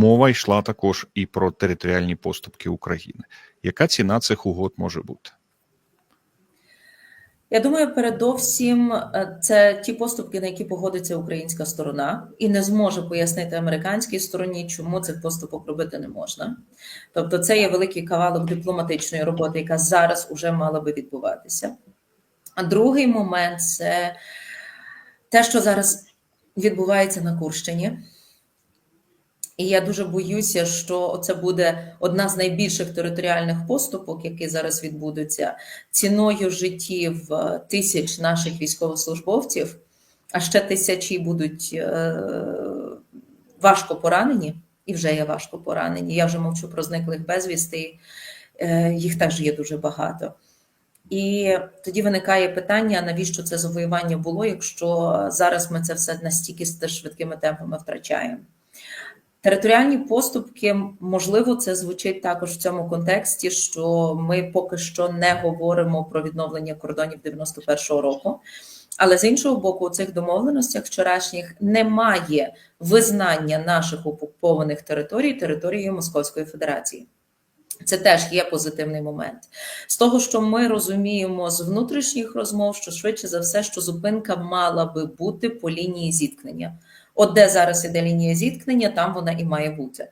мова йшла також і про територіальні поступки України. Яка ціна цих угод може бути? Я думаю, передовсім е, це ті поступки, на які погодиться українська сторона, і не зможе пояснити американській стороні, чому цих поступок робити не можна. Тобто, це є великий кавалок дипломатичної роботи, яка зараз уже мала би відбуватися. А другий момент це те, що зараз відбувається на Курщині. І я дуже боюся, що це буде одна з найбільших територіальних поступок, які зараз відбудуться ціною життів тисяч наших військовослужбовців, а ще тисячі будуть е, важко поранені, і вже є важко поранені. Я вже мовчу про зниклих безвісти, е, їх теж є дуже багато. І тоді виникає питання: навіщо це завоювання було, якщо зараз ми це все настільки швидкими темпами втрачаємо. Територіальні поступки, можливо, це звучить також в цьому контексті, що ми поки що не говоримо про відновлення кордонів 91-го року. Але з іншого боку, у цих домовленостях вчорашніх немає визнання наших окупованих територій територією Московської Федерації. Це теж є позитивний момент. З того, що ми розуміємо з внутрішніх розмов, що швидше за все, що зупинка мала би бути по лінії зіткнення. От де зараз іде лінія зіткнення, там вона і має бути.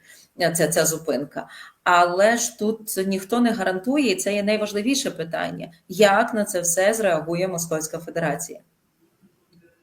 Це ця зупинка. Але ж тут ніхто не гарантує, і це є найважливіше питання: як на це все зреагує Московська Федерація?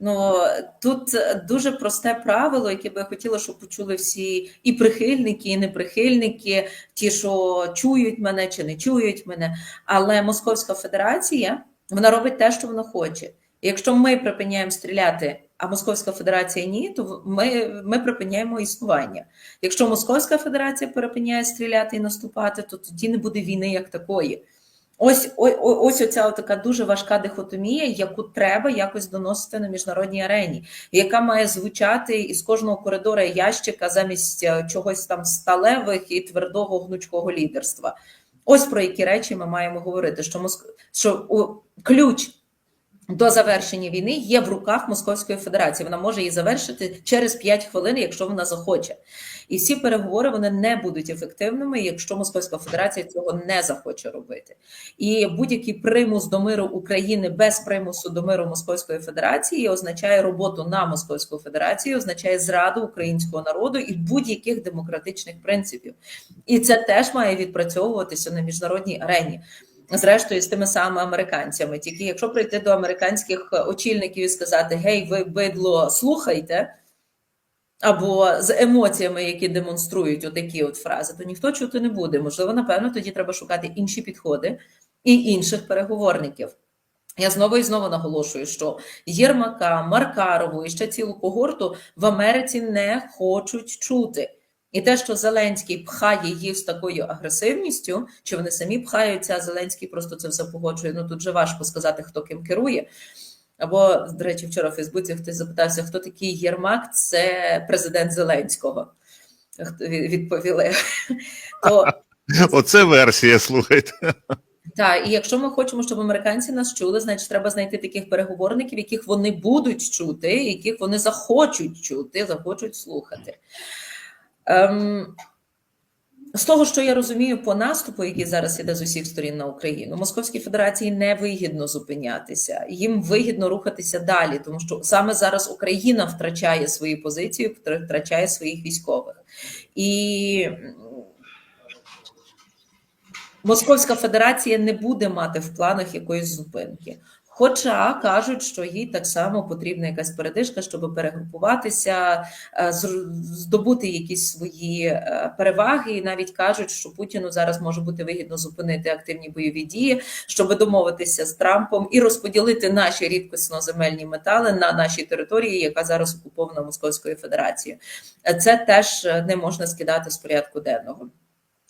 Ну тут дуже просте правило, яке би я хотіла, щоб почули всі і прихильники, і неприхильники, ті, що чують мене чи не чують мене. Але Московська Федерація вона робить те, що вона хоче. Якщо ми припиняємо стріляти, а Московська Федерація ні, то ми ми припиняємо існування. Якщо Московська Федерація припиняє стріляти і наступати, то тоді не буде війни як такої. Ось ось, ось оця така дуже важка дихотомія, яку треба якось доносити на міжнародній арені, яка має звучати із кожного коридора ящика замість е, чогось там сталевих і твердого гнучкого лідерства. Ось про які речі ми маємо говорити: що Моск... що ключ до завершення війни є в руках Московської Федерації. Вона може її завершити через 5 хвилин, якщо вона захоче. І всі переговори вони не будуть ефективними, якщо Московська Федерація цього не захоче робити. І будь-який примус до миру України без примусу до миру Московської Федерації означає роботу на Московську Федерацію, означає зраду українського народу і будь-яких демократичних принципів. І це теж має відпрацьовуватися на міжнародній арені зрештою з тими самими американцями. Тільки якщо прийти до американських очільників і сказати Гей, ви бидло слухайте, або з емоціями, які демонструють отакі от фрази, то ніхто чути не буде. Можливо, напевно, тоді треба шукати інші підходи і інших переговорників. Я знову і знову наголошую, що Єрмака, Маркарову і ще цілу когорту в Америці не хочуть чути. І те, що Зеленський пхає їх з такою агресивністю, чи вони самі пхаються, а Зеленський просто це все погоджує. Ну тут вже важко сказати, хто ким керує. Або, до речі, вчора в Фейсбуці хтось запитався, хто такий Єрмак, це президент Зеленського. Відповіли. То... Оце версія, слухайте. Так, і якщо ми хочемо, щоб американці нас чули, значить треба знайти таких переговорників, яких вони будуть чути, яких вони захочуть чути, захочуть слухати. Ем, з того, що я розумію по наступу, який зараз іде з усіх сторін на Україну, Московській Федерації не вигідно зупинятися, їм вигідно рухатися далі, тому що саме зараз Україна втрачає свої позиції, втрачає своїх військових. І Московська Федерація не буде мати в планах якоїсь зупинки. Хоча кажуть, що їй так само потрібна якась передишка, щоб перегрупуватися, е, здобути якісь свої е, переваги, і навіть кажуть, що Путіну зараз може бути вигідно зупинити активні бойові дії, щоб домовитися з Трампом і розподілити наші рідкісно-земельні метали на нашій території, яка зараз окупована Московською Федерацією. Е, це теж не можна скидати з порядку денного.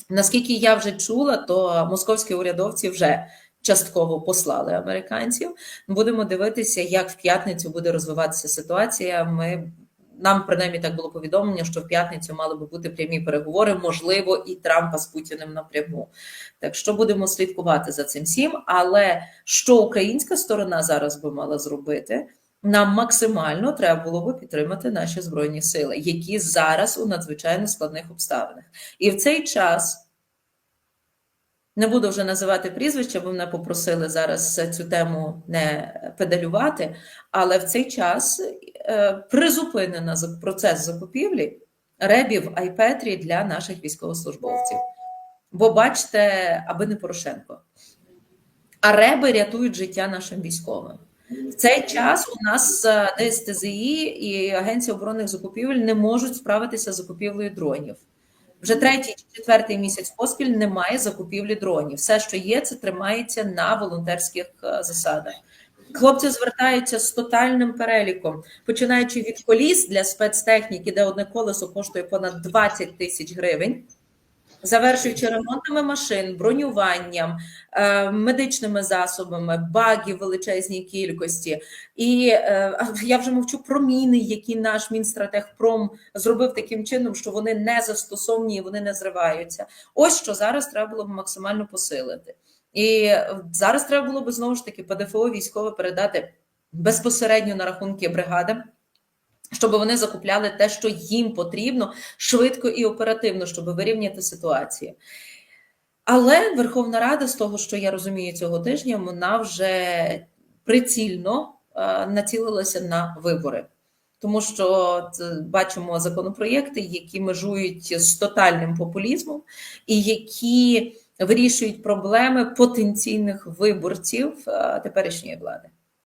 Наскільки я вже чула, то московські урядовці вже частково послали американців. Будемо дивитися, як в п'ятницю буде розвиватися ситуація. Ми нам принаймні так було повідомлення, що в п'ятницю мали би бути прямі переговори, можливо, і Трампа з Путіним напряму. Так що будемо слідкувати за цим всім. Але що українська сторона зараз би мала зробити? нам максимально треба було би підтримати наші збройні сили, які зараз у надзвичайно складних обставинах. І в цей час не буду вже називати прізвища, бо мене попросили зараз цю тему не педалювати. Але в цей час е, призупинено процес закупівлі ребів Айпетрі для наших військовослужбовців. Бо бачите, аби не Порошенко. А реби рятують життя нашим військовим. В цей час у нас е, ДСТЗІ і Агенція оборонних закупівель не можуть справитися з закупівлею дронів. Вже третій чи четвертий місяць поспіль немає закупівлі дронів. Все, що є, це тримається на волонтерських е, засадах. Хлопці звертаються з тотальним переліком, починаючи від коліс для спецтехніки, де одне колесо коштує понад 20 тисяч гривень, завершуючи ремонтами машин, бронюванням, е, медичними засобами, багів величезній кількості. І е, я вже мовчу про міни, які наш Мінстратегпром зробив таким чином, що вони не застосовні і вони не зриваються. Ось що зараз треба було б максимально посилити. І е, зараз треба було б знову ж таки ПДФО військове передати безпосередньо на рахунки бригадам, щоб вони закупляли те, що їм потрібно, швидко і оперативно, щоб вирівняти ситуацію. Але Верховна Рада, з того, що я розумію цього тижня, вона вже прицільно е, націлилася на вибори. Тому що бачимо законопроєкти, які межують з тотальним популізмом, і які вирішують проблеми потенційних виборців е, теперішньої влади.